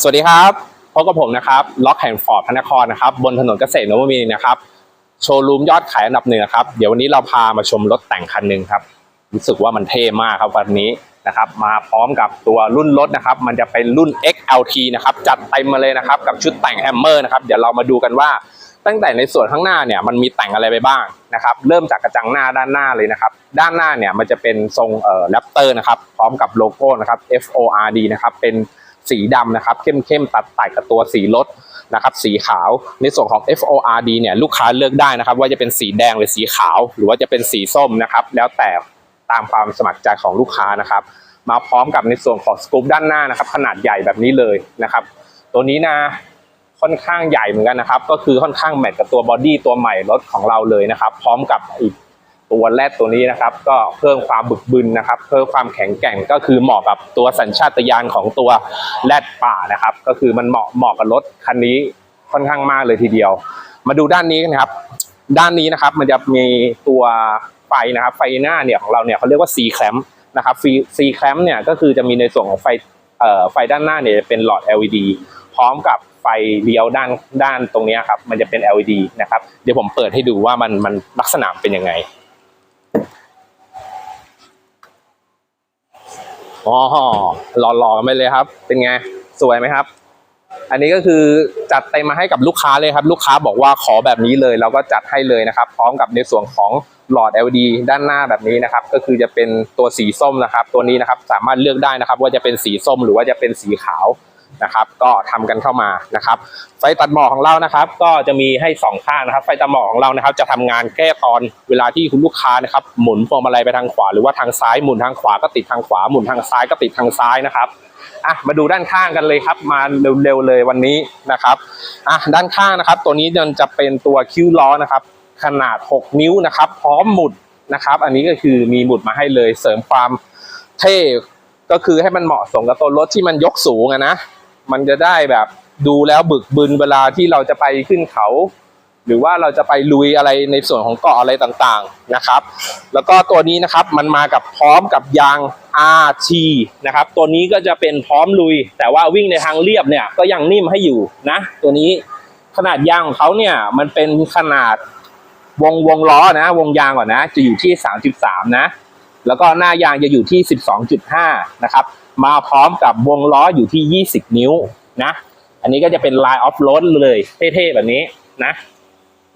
สวัสดีครับพบกับผมนะครับล็อกแห่งฟอร์ดพระนครนะครับบนถนนเกษตรนวมินทร์นะครับโชว์รูมยอดขายอันดับหนึ่งนะครับเดี๋ยววันนี้เราพามาชมรถแต่งคันหนึ่งครับรู้สึกว่ามันเท่มากครับวันนี้นะครับมาพร้อมกับตัวรุ่นรถนะครับมันจะเป็นรุ่น XLT นะครับจัดเต็มมาเลยนะครับกับชุดแต่งแฮมเมอร์นะครับเดี๋ยวเรามาดูกันว่าตั้งแต่ในส่วนข้างหน้าเนี่ยมันมีแต่งอะไรไปบ้างนะครับเริ่มจากกระจังหน้าด้านหน้าเลยนะครับด้านหน้าเนี่ยมันจะเป็นทรงเอ่อแรปเตอร์นะครับพร้อมกับโลโก้นะครับ FORD นะครับเป็น สีดำนะครับ เข้มๆตัดแต่กับตัวสีรถนะครับสีขาวในส่วนของ FORD เนี่ยลูกค้าเลือกได้นะครับ ว่าจะเป็นสีแดงหรือสีขาว หรือว่าจะเป็นสีส้มนะครับ แล้วแต่ตามความสมัครใจของลูกค้านะครับ มาพร้อมกับในส่วนของสกูปด้านหน้านะครับ ขนาดใหญ่แบบนี้เลยนะครับ ตัวนี้นะค่อนข้างใหญ่เหมือนกันนะครับ ก็คือค่อนข้างแมทกับตัวบอดี้ตัวใหม่รถของเราเลยนะครับ พร้อมกับอีก ตัวแรดตัวนี้นะครับ ก็เพิ่มความบึกบึนนะครับ เพิ่มความแข็งแกร่งก็คือเหมาะกับตัวสัญชาตญาณของตัวแรดป่านะครับ ก็คือมันเหมาะเหมาะกับรถคันนี้ค่อนข้างมากเลยทีเดียว มาดูด้านนี้กันครับ ด้านนี้นะครับมันจะมีตัวไฟนะครับ ไฟหน้าเนี่ยของเราเนี่ยเขาเรียกว่า C clamp นะครับ C clamp เนี่ยก็คือจะมีในส่วนของไฟไฟด้านหน้าเนี่ยเป็นหลอด LED พร้อมกับไฟเลี้ยวด้านด้านตรงนี้ครับ มันจะเป็น LED นะครับ เดี๋ยวผมเปิดให้ดูว่ามันมันลักษณะเป็นยังไง อ๋อหล่อๆกันไปเลยครับ เป็นไง สวยไหมครับ อันนี้ก็คือจัดเต็มมาให้กับลูกค้าเลยครับ ลูกค้าบอกว่าขอแบบนี้เลยเราก็จัดให้เลยนะครับ พร้อมกับในส่วนของหลอด LED ด้านหน้าแบบนี้นะครับ ก็คือจะเป็นตัวสีส้มนะครับ ตัวนี้นะครับ สามารถเลือกได้นะครับ ว่าจะเป็นสีส้มหรือว่าจะเป็นสีขาว นะครับ ก็ทำกันเข้ามานะครับ ไฟตัดหมอกของเรานะครับ ก็จะมีให้สองข้างนะครับ ไฟตัดหมอกของเรานะครับ จะทำงานแก้ตอนเวลาที่คุณลูกค้านะครับ หมุนพวงมาลัยไปทางขวา หรือว่าทางซ้ายหมุนทางขวาก็ติดทางขวาหมุนทางซ้ายก็ติดทางซ้ายนะครับอะมาดูด้านข้างกันเลยครับ มาเร็วๆเลยวันนี้นะครับอะด้านข้างนะครับ ตัวนี้มันจะเป็นตัวคิ้วล้อนะครับ ขนาด 6 นิ้วนะครับ พร้อมหมุดนะครับ อันนี้ก็คือมีหมุดมาให้เลยเสริมความเท่ก็คือให้มันเหมาะสมกับตัวรถที่มันยกสูงอะนะ มันจะได้แบบดูแล้วบึกบึนเวลาที่เราจะไปขึ้นเขา หรือว่าเราจะไปลุยอะไรในส่วนของเกาะอะไรต่างๆนะครับ แล้วก็ตัวนี้นะครับมันมากับพร้อมกับยาง RT นะครับตัวนี้ก็จะเป็นพร้อมลุย แต่ว่าวิ่งในทางเรียบเนี่ยก็ยังนิ่มให้อยู่นะ ตัวนี้ขนาดยางของเขาเนี่ยมันเป็นขนาดวงวงล้อนะ วงยางก่อนนะ จะอยู่ที่ 33 นะ แล้วก็หน้ายางจะอยู่ที่ 12.5 นะครับ มาพร้อมกับวงล้ออยู่ที่ 20 นิ้วนะ อันนี้ก็จะเป็น line off road เลยเท่ๆแบบนี้นะ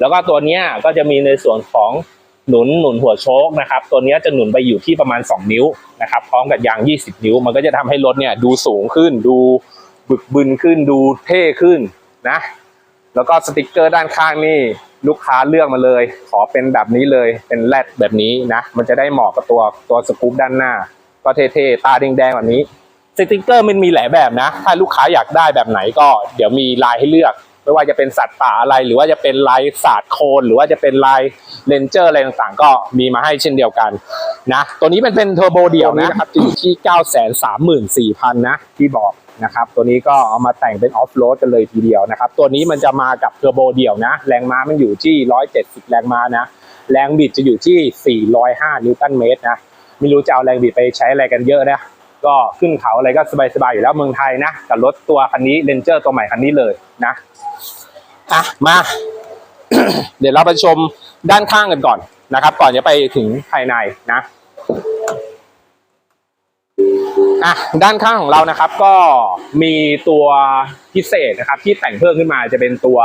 แล้วก็ตัวนี้ก็จะมีในส่วนของหนุนหนุนหัวโชคนะครับ ตัวนี้จะหนุนไปอยู่ที่ประมาณ 2 นิ้วนะครับ พร้อมกับยาง 20 นิ้ว มันก็จะทำให้รถเนี่ยดูสูงขึ้น ดูบึกบึนขึ้น ดูเท่ขึ้นนะ แล้วก็สติกเกอร์ด้านข้างนี่ ลูกค้าเลือกมาเลย ขอเป็นแบบนี้เลยเป็นแรดแบบนี้นะ มันจะได้เหมาะกับตัวตัวสกู๊ปด้านหน้า ก็เท่ๆตาแดงๆแบบนี้สติกเกอร์มันมีหลายแบบนะ ถ้าลูกค้าอยากได้แบบไหนก็ เดี๋ยวมีลายให้เลือก ไม่ว่าจะเป็นสัตว์ป่าอะไร หรือว่าจะเป็นลายศาสตร์โคน หรือว่าจะเป็นลายเลนเจอร์อะไรต่างๆ ก็มีมาให้เช่นเดียวกันนะ ตัวนี้เป็นเป็นเทอร์โบเดี่ยวนะครับจะอยู่ที่ 9 3 4 0 0 0นะที่บอก นะครับ ตัวนี้ก็เอามาแต่งเป็นออฟโรดกันเลยทีเดียวนะครับ ตัวนี้มันจะมากับเทอร์โบเดี่ยวนะ แรงม้ามันอยู่ที่ 170 แรงม้านะ แรงบิดจะอยู่ที่ 405 นิวตันเมตรนะ ไม่รู้จะเอาแรงบิดไปใช้อะไรกันเยอะนะ ก็ขึ้นเขาอะไรก็สบายๆอยู่แล้วเมืองไทยนะ กับรถตัวคันนี้เรนเจอร์ตัวใหม่คันนี้เลยนะอะมา เดี๋ยวเราไปชมด้านข้างกันก่อนนะครับ ก่อนจะไปถึงภายในนะ อะด้านข้างของเรานะครับ ก็มีตัวพิเศษนะครับ ที่แต่งเพิ่มขึ้นมาจะเป็นตัว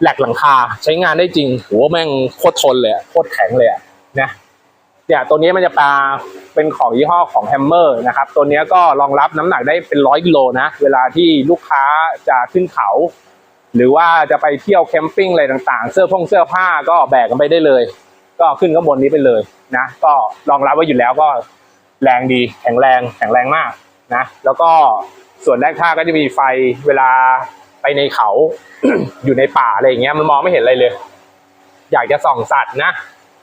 แหลกหลังคาใช้งานได้จริงโหแม่งโคตรทนเลยโคตรแข็งเลยนะเนี่ยตัวนี้มันจะปลาเป็นของยี่ห้อของแฮมเมอร์นะครับ ตัวนี้ก็รองรับน้ำหนักได้เป็นร้อยกิโลนะ เวลาที่ลูกค้าจะขึ้นเขา หรือว่าจะไปเที่ยวแคมปิ้งอะไรต่างๆ เสื้อพงเสื้อผ้าก็แบกกันไปได้เลย ก็ขึ้นข้างบนนี้ไปเลยนะ ก็รองรับไว้อยู่แล้วก็ แรงดีแข็งแรงแข็งแรงมากนะแล้วก็ส่วนด้านข้างก็จะมีไฟเวลาไปในเขา อยู่ในป่าอะไรอย่างเงี้ยมันมองไม่เห็นอะไรเลย อยากจะส่องสัตว์นะ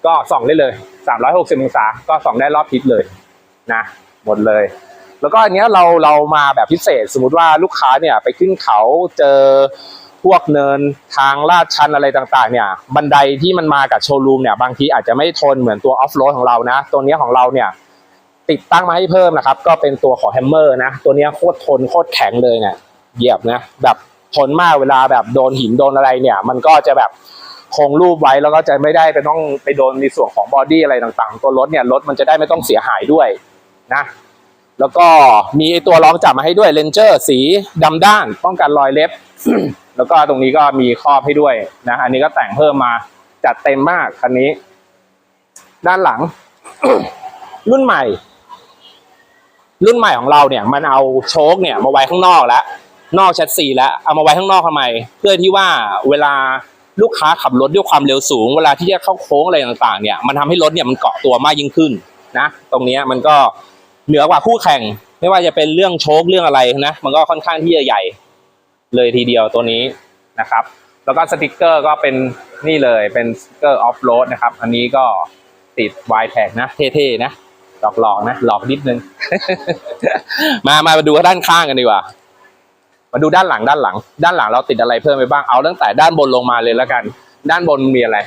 ก็ส่องได้เลย360องศาก็ส่องได้รอบทิศเลยนะหมดเลย แล้วก็อันเนี้ยเราเรามาแบบพิเศษ สมมุติว่าลูกค้าเนี่ยไปขึ้นเขาเจอพวกเนินทางลาดชันอะไรต่างๆ เนี่ย บันไดที่มันมากับโชว์รูมเนี่ยบางทีอาจจะไม่ทนเหมือนตัวออฟโรดของเรานะ ตัวเนี้ยของเราเนี่ย ติดตั้งมาให้เพิ่มนะครับ ก็เป็นตัวของแฮมเมอร์นะ ตัวนี้โคตรทนโคตรแข็งเลยเนี่ยเหยียบนะแบบทนมากเวลาแบบโดนหินโดนอะไรเนี่ย มันก็จะแบบคงรูปไว้แล้วก็จะไม่ได้ไปต้องไปโดนในส่วนของบอดี้อะไรต่างๆ ตัวรถเนี่ยรถมันจะได้ไม่ต้องเสียหายด้วยนะแล้วก็มีไอ้ตัวรองจับมาให้ด้วยเลนเจอร์สีดำด้าน ป้องกันรอยเล็บ แล้วก็ตรงนี้ก็มีครอบให้ด้วยนะอันนี้ก็แต่งเพิ่มมาจัดเต็มมากคันนี้ ด้านหลัง รุ่นใหม่ รุ่นใหม่ของเราเนี่ยมันเอาโชคเนี่ยมาไว้ข้างนอกแล้ว นอกแชสซีแล้วเอามาไว้ข้างนอกทำไม เพื่อที่ว่าเวลาลูกค้าขับรถด้วยความเร็วสูง เวลาที่จะเข้าโค้งอะไรต่างๆเนี่ยมันทำให้รถเนี่ยมันเกาะตัวมากยิ่งขึ้นนะตรงนี้มันก็เหนือกว่าคู่แข่ง ไม่ว่าจะเป็นเรื่องโชคเรื่องอะไรนะมันก็ค่อนข้างที่จะใหญ่ เลยทีเดียวตัวนี้นะครับ แล้วก็สติกเกอร์ก็เป็นนี่เลยเป็นสติกเกอร์ออฟโรดนะครับ อันนี้ก็ติดวายแท็กนะเท่ๆนะ หลอกๆนะหลอกนิดนึงมามาดูด้านข้างกันดีกว่า มาดูด้านหลังด้านหลัง ด้านหลังเราติดอะไรเพิ่มไปบ้างเอาตั้งแต่ด้านบนลงมาเลยแล้วกัน ด้านบนมีอะไร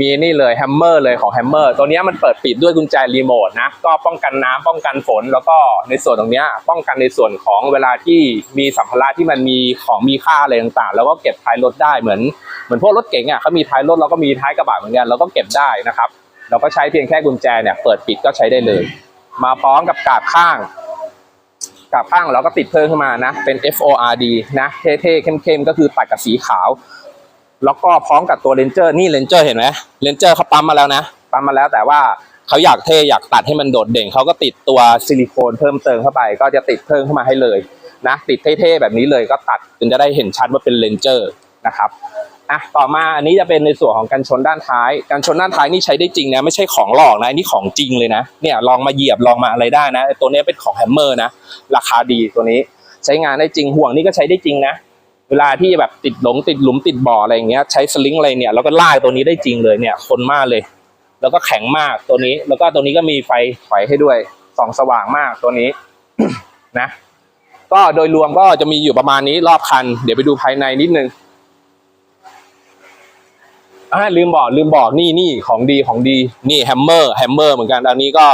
มีนี่เลยแฮมเมอร์เลยของแฮมเมอร์ตัวนี้มันเปิดปิดด้วยกุญแจรีโมทนะก็ป้องกันน้ำป้องกันฝน แล้วก็ในส่วนตรงนี้ป้องกันในส่วนของเวลาที่มีสัมภาระที่มันมีของมีค่าอะไรต่างๆ แล้วก็เก็บท้ายรถได้เหมือนเหมือนพวกรถเก๋งอะเขามีท้ายรถเราก็มีท้ายกระบะเหมือนกันเราก็เก็บได้นะครับ เราก็ใช้เพียงแค่กุญแจเนี่ยเปิดปิดก็ใช้ได้เลย มาพร้อมกับกาบข้าง กาบข้างเราก็ติดเพิ่มขึ้นมานะ เป็น FORD นะ เท่ๆเข้มๆ ก็คือตัดกับสีขาว แล้วก็พร้อมกับตัวเลนเจอร์นี่เลนเจอร์เห็นไหมเลนเจอร์เขาปั๊มมาแล้วนะ ปั๊มมาแล้วแต่ว่าเขาอยากเท่อยากตัดให้มันโดดเด่นเขาก็ติดตัวซิลิโคนเพิ่มเติมเข้าไป ก็จะติดเพิ่มเข้ามาให้เลยนะ ติดเท่ๆแบบนี้เลยก็ตัดจนจะได้เห็นชัดว่าเป็นเลนเจอร์นะครับ อะต่อมาอันนี้จะเป็นในส่วนของกันชนด้านท้ายกันชนด้านท้ายนี่ใช้ได้จริงนะไม่ใช่ของหลอกนะนนี่ของจริงเลยนะเนี่ยลองมาเหยียบลองมาอะไรได้นะตัวนี้เป็นของแฮมเมอร์นะราคาดีตัวนี้ ใช้งานได้จริงห่วงนี่ก็ใช้ได้จริงนะเวลาที่แบบติดหลงติดหลุมติดบ่ออะไรอย่างเงี้ยใช้สลิงอะไรเนี่ยแล้วก็ลากตัวนี้ได้จริงเลยเนี่ยคนมากเลย แล้วก็แข็งมากตัวนี้ แล้วก็ตัวนี้ก็มีไฟถอยให้ด้วยส่องสว่างมากตัวนี้นะ ก็โดยรวมก็จะมีอยู่ประมาณนี้รอบคัน เดี๋ยวไปดูภายในนิดนึง อ่าลืมบอกลืมบอกนี่นี่ของดีของดีนี่แฮมเมอร์แฮมเมอร์เหมือนกันอันนี้ก็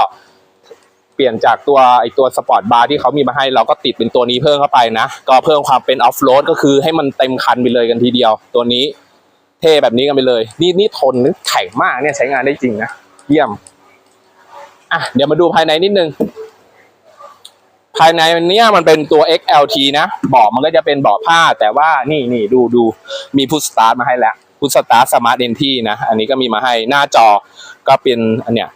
เปลี่ยนจากตัวไอตัวสปอร์ตบาร์ที่เขามีมาให้เราก็ติดเป็นตัวนี้เพิ่มเข้าไปนะ ก็เพิ่มความเป็นออฟโรดก็คือให้มันเต็มคันไปเลยกันทีเดียว ตัวนี้เท่แบบนี้กันไปเลย นี่นี่ทนนึกแข็งมากเนี่ยใช้งานได้จริงนะ เยี่ยม อะเดี๋ยวมาดูภายในนิดนึง ภายในเนี้ยมันเป็นตัว XLT นะเบาะมันก็จะเป็นเบาะผ้า แต่ว่านี่นี่ดูดูมีพุทสตาร์ทมาให้แล้ว พุทสตาร์สมาร์ทเอนทีนะ อันนี้ก็มีมาให้หน้าจอก็เป็นอันเนี้ย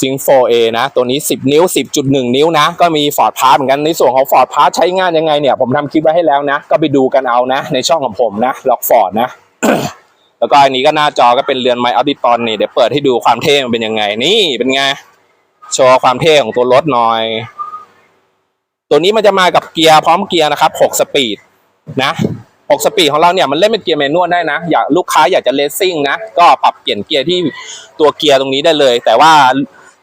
ซิง 4A นะ ตัวนี้ 10 นิ้ว 10.1 นิ้วนะ ก็มี Ford Pass เหมือนกันในส่วนของ Ford Pass ใช้งานยังไงเนี่ย ผมทำคลิปไว้ให้แล้วนะ ก็ไปดูกันเอานะ ในช่องของผมนะล็อกฟอร์ดนะ แล้วก็อันนี้ก็หน้าจอก็เป็นเรือนไม้ออดิตอนนี่เดี๋ยวเปิดให้ดูความเท่มันเป็นยังไงนี่เป็นไงโชว์ความเท่ของตัวรถหน่อย ตัวนี้มันจะมากับเกียร์พร้อมเกียร์นะครับ 6 สปีดนะ 6สปีดของเราเนี่ยมันเล่นเป็นเกียร์แมนนวลได้นะ อยากลูกค้าอยากจะเลสซิ่งนะ ก็ปรับเปลี่ยนเกียร์ที่ตัวเกียร์ตรงนี้ได้เลย แต่ว่า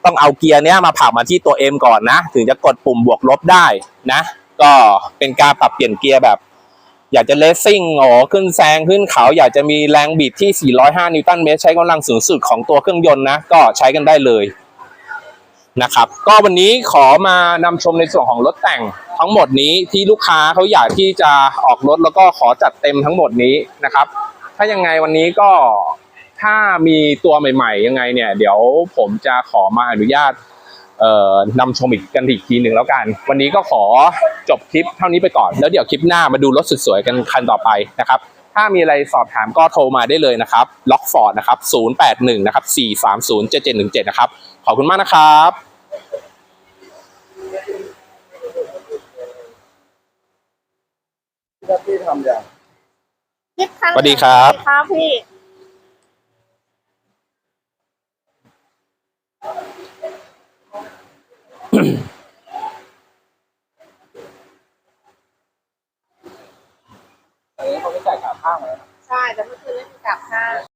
ต้องเอาเกียร์เนี้ยมาผลักมาที่ตัว M ก่อนนะ ถึงจะกดปุ่มบวกลบได้นะ ก็เป็นการปรับเปลี่ยนเกียร์แบบ อยากจะเลสซิ่งโอ้ขึ้นแซงขึ้นเขาอยากจะมีแรงบิดที่ 405 นิวตันเมตรใช้กำลังสูงสุดของตัวเครื่องยนต์นะ ก็ใช้กันได้เลย นะครับ ก็วันนี้ขอมานำชมในส่วนของรถแต่งทั้งหมดนี้ที่ลูกค้าเขาอยากที่จะออกรถแล้วก็ขอจัดเต็มทั้งหมดนี้นะครับ ถ้ายังไงวันนี้ก็ถ้ามีตัวใหม่ ๆ ยังไงเนี่ย เดี๋ยวผมจะขอมาอนุญาตเอ่อนำชมอีกกันอีกทีหนึ่งแล้วกัน วันนี้ก็ขอจบคลิปเท่านี้ไปก่อน แล้วเดี๋ยวคลิปหน้ามาดูรถสวยๆกันคันต่อไปนะครับ ถ้ามีอะไรสอบถามก็โทรมาได้เลยนะครับล็อกฟอร์ดนะครับ081นะครับ430 7717นะครับขอบคุณมากนะครับที่พี่ทำอย่างคลิปครั้งสวัสดีครับสวัสดีครับพี่ อันนี้เขาไม่จ่ายกลับข้างเลยใช่แต่เมื่อคืนไม่มีกลับข้าง